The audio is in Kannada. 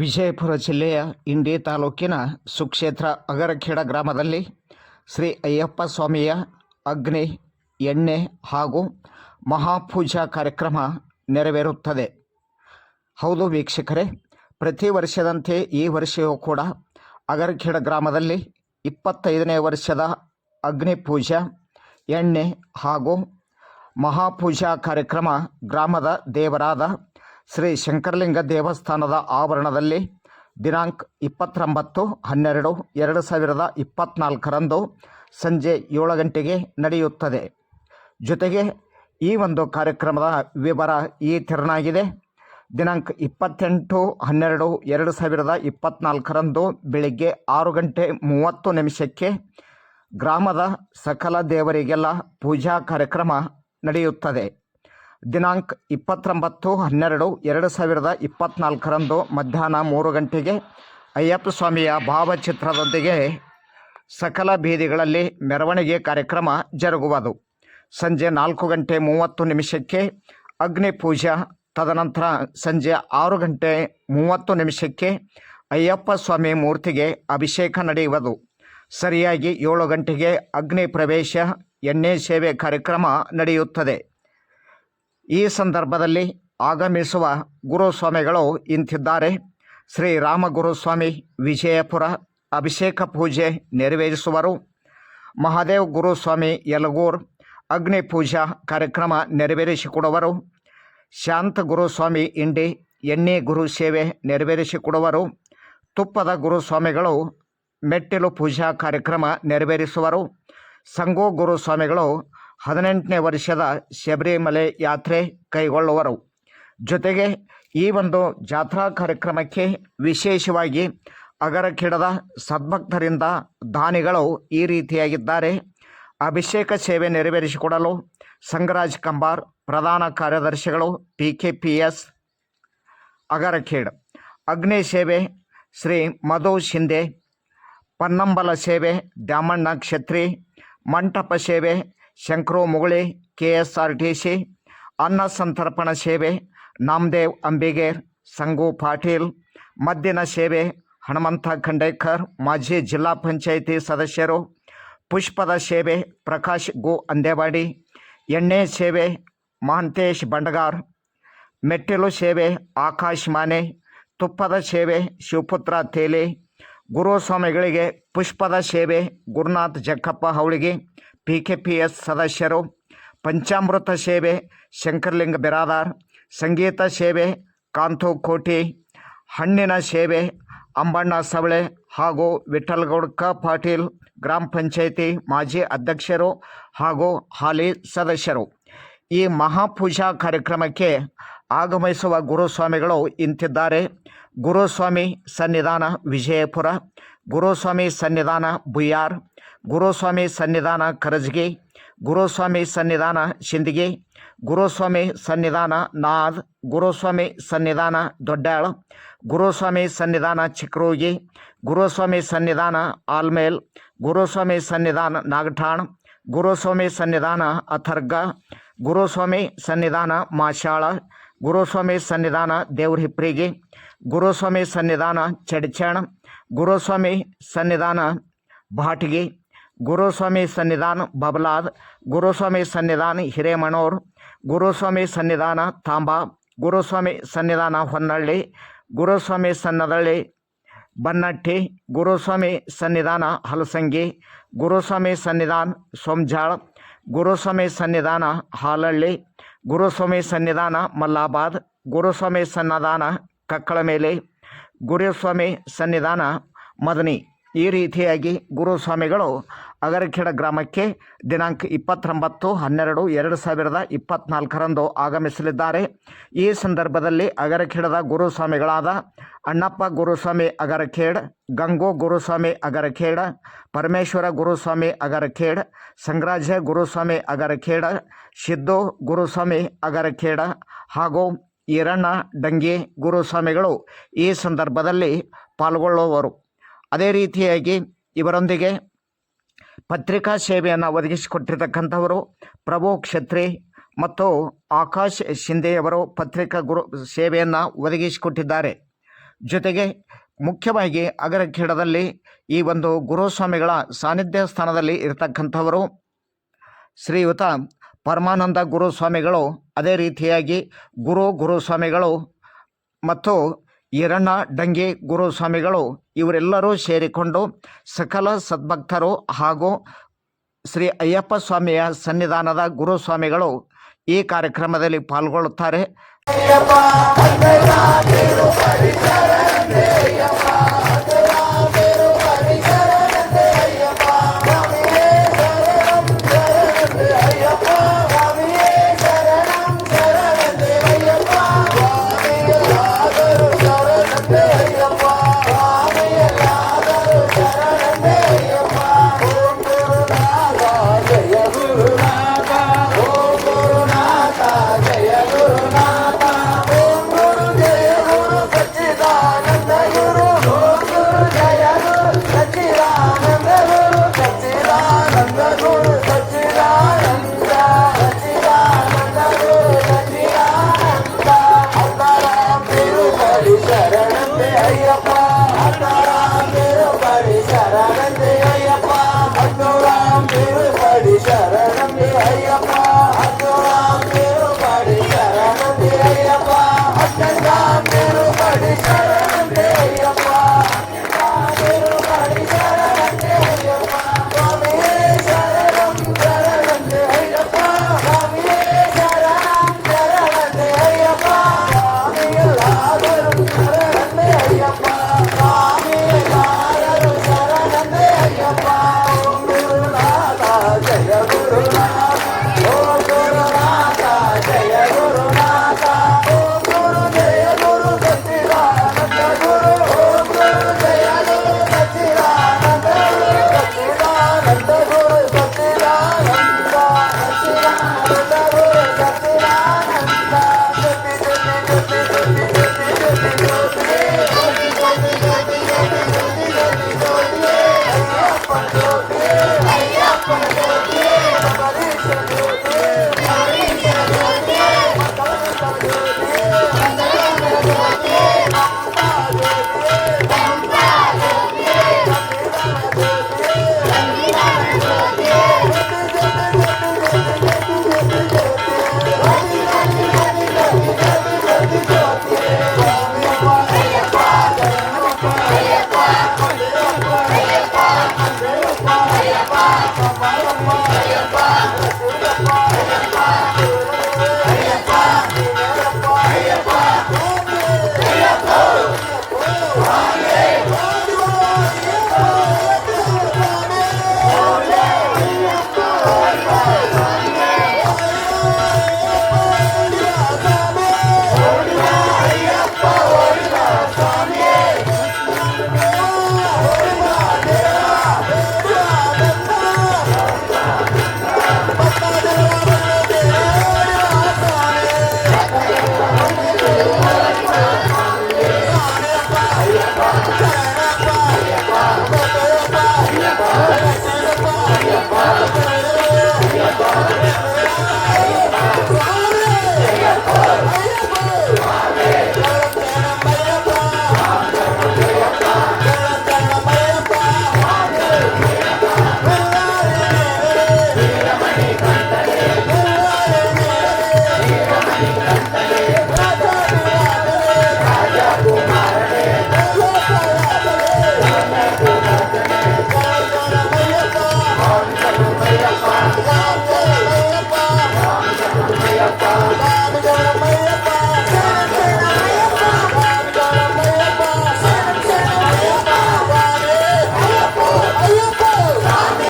ವಿಜಯಪುರ ಜಿಲ್ಲೆಯ ಇಂಡಿ ತಾಲೂಕಿನ ಸುಕ್ಷೇತ್ರ ಅಗರಖೇಡ ಗ್ರಾಮದಲ್ಲಿ ಶ್ರೀ ಅಯ್ಯಪ್ಪ ಸ್ವಾಮಿಯ ಅಗ್ನಿ, ಎಣ್ಣೆ ಹಾಗೂ ಮಹಾಪೂಜಾ ಕಾರ್ಯಕ್ರಮ ನೆರವೇರುತ್ತದೆ. ಹೌದು ವೀಕ್ಷಕರೇ, ಪ್ರತಿ ವರ್ಷದಂತೆ ಈ ವರ್ಷವೂ ಕೂಡ ಅಗರಖೇಡ ಗ್ರಾಮದಲ್ಲಿ ಇಪ್ಪತ್ತೈದನೇ ವರ್ಷದ ಅಗ್ನಿ ಪೂಜಾ, ಎಣ್ಣೆ ಹಾಗೂ ಮಹಾಪೂಜಾ ಕಾರ್ಯಕ್ರಮ ಗ್ರಾಮದ ದೇವರಾದ ಶ್ರೀ ಶಂಕರಲಿಂಗ ದೇವಸ್ಥಾನದ ಆವರಣದಲ್ಲಿ ದಿನಾಂಕ ಇಪ್ಪತ್ತೊಂಬತ್ತು, ಹನ್ನೆರಡು, ಎರಡು ಸಾವಿರದ ಇಪ್ಪತ್ತ್ನಾಲ್ಕರಂದು ಸಂಜೆ ಏಳು ಗಂಟೆಗೆ ನಡೆಯುತ್ತದೆ. ಜೊತೆಗೆ ಈ ಒಂದು ಕಾರ್ಯಕ್ರಮದ ವಿವರ ಈ ತೆರನಾಗಿದೆ. ದಿನಾಂಕ ಇಪ್ಪತ್ತೆಂಟು, ಹನ್ನೆರಡು, ಎರಡು ಸಾವಿರದ ಇಪ್ಪತ್ತ್ನಾಲ್ಕರಂದು ಬೆಳಿಗ್ಗೆ ಆರು ಗಂಟೆ ಮೂವತ್ತು ನಿಮಿಷಕ್ಕೆ ಗ್ರಾಮದ ಸಕಲ ದೇವರಿಗೆಲ್ಲ ಪೂಜಾ ಕಾರ್ಯಕ್ರಮ ನಡೆಯುತ್ತದೆ. ದಿನಾಂಕ ಇಪ್ಪತ್ತೊಂಬತ್ತು ಹನ್ನೆರಡು ಎರಡು ಸಾವಿರದ ಇಪ್ಪತ್ತ್ನಾಲ್ಕರಂದು ಮಧ್ಯಾಹ್ನ ಮೂರು ಗಂಟೆಗೆ ಅಯ್ಯಪ್ಪ ಸ್ವಾಮಿಯ ಭಾವಚಿತ್ರದೊಂದಿಗೆ ಸಕಲ ಬೀದಿಗಳಲ್ಲಿ ಮೆರವಣಿಗೆ ಕಾರ್ಯಕ್ರಮ ಜರುಗುವುದು. ಸಂಜೆ ನಾಲ್ಕು ಗಂಟೆ ಮೂವತ್ತು ನಿಮಿಷಕ್ಕೆ ಅಗ್ನಿ ಪೂಜಾ, ತದನಂತರ ಸಂಜೆ ಆರು ಗಂಟೆ ಮೂವತ್ತು ನಿಮಿಷಕ್ಕೆ ಅಯ್ಯಪ್ಪ ಸ್ವಾಮಿ ಮೂರ್ತಿಗೆ ಅಭಿಷೇಕ ನಡೆಯುವುದು. ಸರಿಯಾಗಿ ಏಳು ಗಂಟೆಗೆ ಅಗ್ನಿ ಪ್ರವೇಶ, ಎಣ್ಣೆ ಸೇವೆ ಕಾರ್ಯಕ್ರಮ ನಡೆಯುತ್ತದೆ. ಈ ಸಂದರ್ಭದಲ್ಲಿ ಆಗಮಿಸುವ ಗುರುಸ್ವಾಮಿಗಳು ಇಂತಿದ್ದಾರೆ. ಶ್ರೀ ರಾಮಗುರುಸ್ವಾಮಿ ವಿಜಯಪುರ ಅಭಿಷೇಕ ಪೂಜೆ ನೆರವೇರಿಸುವರು. ಮಹಾದೇವ್ ಗುರುಸ್ವಾಮಿ ಯಲಗೂರ್ ಅಗ್ನಿ ಪೂಜಾ ಕಾರ್ಯಕ್ರಮ ನೆರವೇರಿಸಿಕೊಡುವರು. ಶಾಂತ ಗುರುಸ್ವಾಮಿ ಇಂಡಿ ಎಣ್ಣೆ ಗುರು ಸೇವೆ ನೆರವೇರಿಸಿಕೊಡುವರು. ತುಪ್ಪದ ಗುರುಸ್ವಾಮಿಗಳು ಮೆಟ್ಟಿಲು ಪೂಜಾ ಕಾರ್ಯಕ್ರಮ ನೆರವೇರಿಸುವರು. ಸಂಗೋ ಗುರುಸ್ವಾಮಿಗಳು ಹದಿನೆಂಟನೇ ವರ್ಷದ ಶಬರಿಮಲೆ ಯಾತ್ರೆ ಕೈಗೊಳ್ಳುವರು. ಜೊತೆಗೆ ಈ ಒಂದು ಜಾತ್ರಾ ಕಾರ್ಯಕ್ರಮಕ್ಕೆ ವಿಶೇಷವಾಗಿ ಅಗರಖೇಡದ ಸದ್ಭಕ್ತರಿಂದ ದಾನಿಗಳು ಈ ರೀತಿಯಾಗಿದ್ದಾರೆ. ಅಭಿಷೇಕ ಸೇವೆ ನೆರವೇರಿಸಿಕೊಡಲು ಸಂಗರಾಜ್ ಕಂಬಾರ್, ಪ್ರಧಾನ ಕಾರ್ಯದರ್ಶಿಗಳು P K P S Agarkhed ಅಗ್ನಿ ಸೇವೆ ಶ್ರೀ ಮಧು ಶಿಂದೆ ಪನ್ನಂಬಲ ಸೇವೆ ದ್ಯಾಮಣ್ಣ ಕ್ಷತ್ರಿ. ಮಂಟಪ ಸೇವೆ Shankar Muguli K S R T C ಅನ್ನ ಸಂತರ್ಪಣ ಸೇವೆ, ನಾಮದೇವ್ ಅಂಬಿಗೇರ್, ಸಂಗು ಪಾಟೀಲ್, ಮದ್ದಿನ ಸೇವೆ, ಹನುಮಂತ ಖಂಡೇಕರ್, ಮಾಜಿ ಜಿಲ್ಲಾ ಪಂಚಾಯಿತಿ ಸದಸ್ಯರು, ಪುಷ್ಪದ ಸೇವೆ, ಪ್ರಕಾಶ್ ಗೋ ಅಂದೇವಾಡಿ, ಎಣ್ಣೆ ಸೇವೆ, ಮಹಂತೇಶ್ ಬಂಡಗಾರ್, ಮೆಟ್ಟಿಲು ಸೇವೆ, ಆಕಾಶ್ ಮಾನೆ, ತುಪ್ಪದ ಸೇವೆ, ಶಿವಪುತ್ರ ತೇಲಿ, ಗುರುಸ್ವಾಮಿಗಳಿಗೆ ಪುಷ್ಪದ ಸೇವೆ, Gurunath Jakkappa Havalige P K P S ಸದಸ್ಯರು, ಪಂಚಾಮೃತ ಸೇವೆ, ಶಂಕರಲಿಂಗ ಬಿರಾದಾರ್, ಸಂಗೀತ ಸೇವೆ, ಕಾಂತು ಕೋಟಿ, ಹಣ್ಣಿನ ಸೇವೆ, ಅಂಬಣ್ಣ ಸವಳೆ ಹಾಗೂ ವಿಠಲ್ಗೌಡ್ಕ ಪಾಟೀಲ್ ಗ್ರಾಮ ಪಂಚಾಯಿತಿ ಮಾಜಿ ಅಧ್ಯಕ್ಷರು ಹಾಗೂ ಹಾಲಿ ಸದಸ್ಯರು. ಈ ಮಹಾಪೂಜಾ ಕಾರ್ಯಕ್ರಮಕ್ಕೆ ಆಗಮಿಸುವ ಗುರುಸ್ವಾಮಿಗಳು ಇಂತಿದ್ದಾರೆ ಗುರುಸ್ವಾಮಿ ಸನ್ನಿಧಾನ ವಿಜಯಪುರ ಗುರುಸ್ವಾಮಿ ಸನ್ನಿಧಾನ ಬುಯ್ಯಾರ್ ಗುರುಸ್ವಾಮಿ ಸನ್ನಿಧಾನ ಕರಜಗಿ ಗುರುಸ್ವಾಮಿ ಸನ್ನಿಧಾನ ಶಿಂದಗಿ ಗುರುಸ್ವಾಮಿ ಸನ್ನಿಧಾನ ನಾದ್ ಗುರುಸ್ವಾಮಿ ಸನ್ನಿಧಾನ ದೊಡ್ಡಾಳ್ ಗುರುಸ್ವಾಮಿ ಸನ್ನಿಧಾನ ಚಿಕ್ರೋಗಿ ಗುರುಸ್ವಾಮಿ ಸನ್ನಿಧಾನ ಆಲ್ಮೇಲ್ ಗುರುಸ್ವಾಮಿ ಸನ್ನಿಧಾನ ನಾಗಠಾಣ್ ಗುರುಸ್ವಾಮಿ ಸನ್ನಿಧಾನ ಅಥರ್ಗ ಗುರುಸ್ವಾಮಿ ಸನ್ನಿಧಾನ ಮಾಶಾಳ ಗುರುಸ್ವಾಮಿ ಸನ್ನಿಧಾನ ದೇವ್ರಹಿಪ್ರಿಗಿ ಗುರುಸ್ವಾಮಿ ಸನ್ನಿಧಾನ ಚಡ್ಚಣ್, ಗುರುಸ್ವಾಮಿ ಸನ್ನಿಧಾನ ಭಾಟ್ಗಿ, ಗುರುಸ್ವಾಮಿ ಸನ್ನಿಧಾನ ಬಬಲಾದ್, ಗುರುಸ್ವಾಮಿ ಸನ್ನಿಧಾನ ಹಿರೇಮಣೋರ್, ಗುರುಸ್ವಾಮಿ ಸನ್ನಿಧಾನ ತಾಂಬಾ, ಗುರುಸ್ವಾಮಿ ಸನ್ನಿಧಾನ ಹೊನ್ನಳ್ಳಿ, ಗುರುಸ್ವಾಮಿ ಸನ್ನದಳ್ಳಿ ಬನ್ನಟ್ಟಿ, ಗುರುಸ್ವಾಮಿ ಸನ್ನಿಧಾನ ಹಲಸಂಗಿ, ಗುರುಸ್ವಾಮಿ ಸನ್ನಿಧಾನ ಸೋಮಜಾಳ್ ಗುರುಸ್ವಾಮಿ ಸನ್ನಿಧಾನ ಹಾಲಳ್ಳಿ, ಗುರುಸ್ವಾಮಿ ಸನ್ನಿಧಾನ ಮಲ್ಲಾಬಾದ್, ಗುರುಸ್ವಾಮಿ ಸನ್ನಿಧಾನ ಕಕ್ಕಳಮೇಲೆ, ಗುರುಸ್ವಾಮಿ ಸನ್ನಿಧಾನ ಮದನಿ. ಈ ರೀತಿಯಾಗಿ ಗುರುಸ್ವಾಮಿಗಳು ಅಗರಖೇಡ ಗ್ರಾಮಕ್ಕೆ ದಿನಾಂಕ ಇಪ್ಪತ್ತೊಂಬತ್ತು ಹನ್ನೆರಡು ಎರಡು ಸಾವಿರದ ಇಪ್ಪತ್ನಾಲ್ಕರಂದು ಆಗಮಿಸಲಿದ್ದಾರೆ. ಈ ಸಂದರ್ಭದಲ್ಲಿ ಅಗರಖೇಡದ ಗುರುಸ್ವಾಮಿಗಳಾದ ಅಣ್ಣಪ್ಪ ಗುರುಸ್ವಾಮಿ ಅಗರಖೇಡ್, ಗಂಗೋ ಗುರುಸ್ವಾಮಿ ಅಗರಖೇಡ, ಪರಮೇಶ್ವರ ಗುರುಸ್ವಾಮಿ ಅಗರಖೇಡ್ ಸಂಗ್ರಾಜ ಗುರುಸ್ವಾಮಿ ಅಗರಖೇಡ, ಸಿದ್ದು ಗುರುಸ್ವಾಮಿ ಅಗರಖೇಡ ಹಾಗೂ ಈರಣ್ಣ ಡಂಗಿ ಗುರುಸ್ವಾಮಿಗಳು ಈ ಸಂದರ್ಭದಲ್ಲಿ ಪಾಲ್ಗೊಳ್ಳುವರು. ಅದೇ ರೀತಿಯಾಗಿ ಇವರೊಂದಿಗೆ ಪತ್ರಿಕಾ ಸೇವೆಯನ್ನು ಒದಗಿಸಿಕೊಟ್ಟಿರ್ತಕ್ಕಂಥವರು ಪ್ರಭು ಕ್ಷತ್ರಿ ಮತ್ತು ಆಕಾಶ್ ಶಿಂದೆಯವರು ಪತ್ರಿಕಾ ಗುರು ಸೇವೆಯನ್ನು ಒದಗಿಸಿಕೊಟ್ಟಿದ್ದಾರೆ. ಜೊತೆಗೆ ಮುಖ್ಯವಾಗಿ ಅಗರಖೇಡದಲ್ಲಿ ಈ ಒಂದು ಗುರುಸ್ವಾಮಿಗಳ ಸಾನ್ನಿಧ್ಯ ಸ್ಥಾನದಲ್ಲಿ ಇರತಕ್ಕಂಥವರು ಶ್ರೀಯುತ ಪರಮಾನಂದ ಗುರುಸ್ವಾಮಿಗಳು. ಅದೇ ರೀತಿಯಾಗಿ ಗುರು ಗುರುಸ್ವಾಮಿಗಳು ಮತ್ತು ಈರಣ್ಣ, ಡಂಗಿ, ಗುರುಸ್ವಾಮಿಗಳು ಇವರೆಲ್ಲರೂ ಸೇರಿಕೊಂಡು ಸಕಲ ಸದ್ಭಕ್ತರು ಹಾಗೂ ಶ್ರೀ ಅಯ್ಯಪ್ಪ ಸ್ವಾಮಿಯ ಸನ್ನಿಧಾನದ ಗುರುಸ್ವಾಮಿಗಳು ಈ ಕಾರ್ಯಕ್ರಮದಲ್ಲಿ ಪಾಲ್ಗೊಳ್ಳುತ್ತಾರೆ.